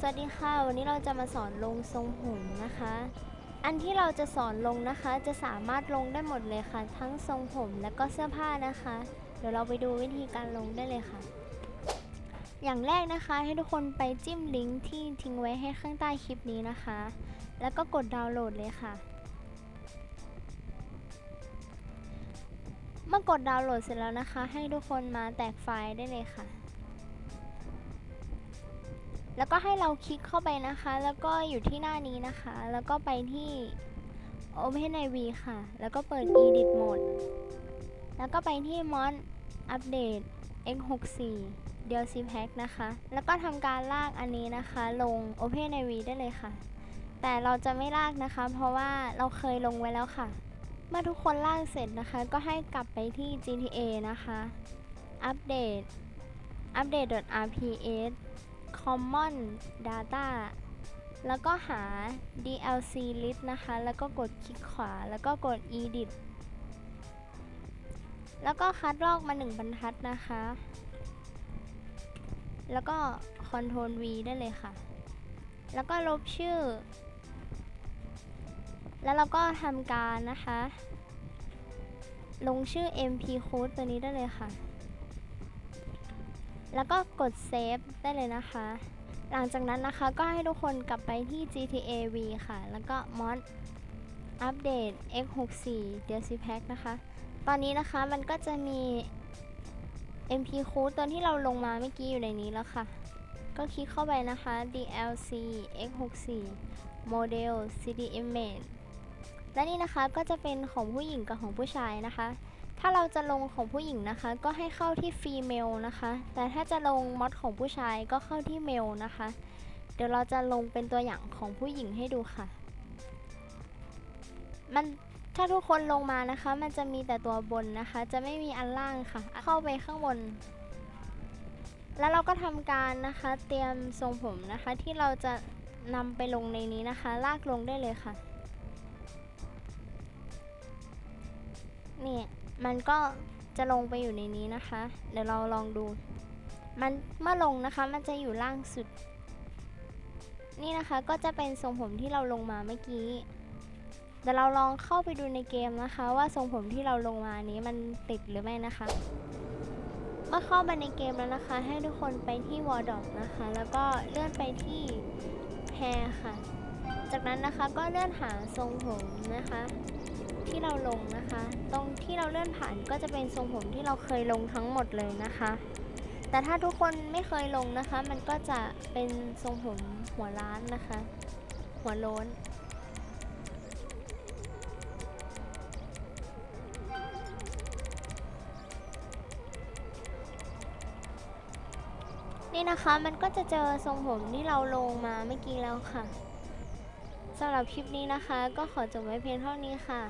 สวัสดีค่ะ วันนี้เราจะมาสอนลงทรงผมนะคะ อันที่เราจะสอนลงนะคะ จะสามารถลงได้หมดเลยค่ะ ทั้งทรงผมและก็เสื้อผ้านะคะ เดี๋ยวเราไปดูวิธีการลงได้เลยค่ะ อย่างแรกนะคะให้ทุกคนไปจิ้มลิงก์ที่ทิ้งไว้ให้ข้างใต้คลิปนี้นะคะ แล้วก็กดดาวน์โหลดเลยค่ะ เมื่อกดดาวน์โหลดเสร็จแล้วนะคะ ให้ทุกคนมาแตกไฟล์ได้เลยค่ะ แล้วก็ให้เราคลิกเข้าไปนะคะ แล้วก็อยู่ที่หน้านี้นะคะ แล้วก็ไปที่ OpenIV ค่ะ แล้วก็เปิด Edit Mode แล้วก็ไปที่ Mod Update x64 DLC Pack นะคะ แล้วก็ทำการลากอันนี้นะคะ ลง OpenIV ได้เลยค่ะ แต่เราจะไม่ลากนะคะ เพราะว่าเราเคยลงไว้แล้วค่ะ เมื่อทุกคนลากเสร็จนะคะ ก็ให้กลับไปที่ GTA นะคะ Update update.rps common data แล้วก็หา DLC list นะคะ แล้วก็กดคลิกขวา แล้วก็กด edit แล้วก็คัดลอกมา 1 บรรทัดนะคะ แล้วก็ Ctrl V ได้เลยค่ะ แล้วก็ลบชื่อ แล้วเราก็ทำการนะคะ ลงชื่อ MP code ตัวนี้ได้เลยค่ะ แล้วก็กดเซฟได้เลยนะคะ หลังจากนั้นนะคะก็ให้ทุกคนกลับไปที่ GTA V ค่ะ แล้วก็ mod update x64 DLC pack นะคะ ตอนนี้นะคะมันก็จะมี MP code ตัวที่เราลงมาเมื่อกี้อยู่ในนี้แล้วค่ะ ก็คลิกเข้าไปนะคะ DLC x64 model CD image และนี่นะคะก็จะเป็นของผู้หญิงกับของผู้ชายนะคะ ถ้าเราจะลงของผู้หญิงนะคะ ก็ให้เข้าที่ female นะคะ แต่ถ้าจะลงมอดของผู้ชายก็เข้าที่ male นะคะ เดี๋ยวเราจะลงเป็นตัวอย่างของผู้หญิงให้ดูค่ะ มันถ้าทุกคนลงมานะคะ มันจะมีแต่ตัวบนนะคะ จะไม่มีอันล่างค่ะ เข้าไปข้างบน แล้วเราก็ทำการนะคะ เตรียมทรงผมนะคะ ที่เราจะนำไปลงในนี้นะคะ ลากลงได้เลยค่ะ นี่ มันก็จะลงไปอยู่ในนี้นะคะ เดี๋ยวเราลองดู มันเมื่อลงนะคะมันจะอยู่ล่างสุด นี่นะคะก็จะเป็นทรงผมที่เราลงมาเมื่อกี้เดี๋ยวเราลองเข้าไปดูในเกมนะคะ ว่าทรงผมที่เราลงมานี้มันติดหรือไม่นะคะ เมื่อเข้าไปในเกมแล้วนะคะ ให้ทุกคนไปที่วอร์ดอกนะคะ แล้วก็เลื่อนไปที่แฮร์ค่ะ จากนั้นนะคะก็เลื่อนหาทรงผมนะคะ ที่เราลงนะคะ ตรงที่เราเลื่อนผ่านก็จะเป็นทรงผมที่เราเคยลงทั้งหมดเลยนะคะ แต่ถ้าทุกคนไม่เคยลงนะคะ มันก็จะเป็นทรงผมหัวล้านนะคะ หัวโล้นนี่นะคะมันก็จะเจอทรงผมที่เราลงมาเมื่อกี้แล้วค่ะ สำหรับคลิปนี้นะคะ ก็ขอจบไว้เพียงเท่านี้ค่ะ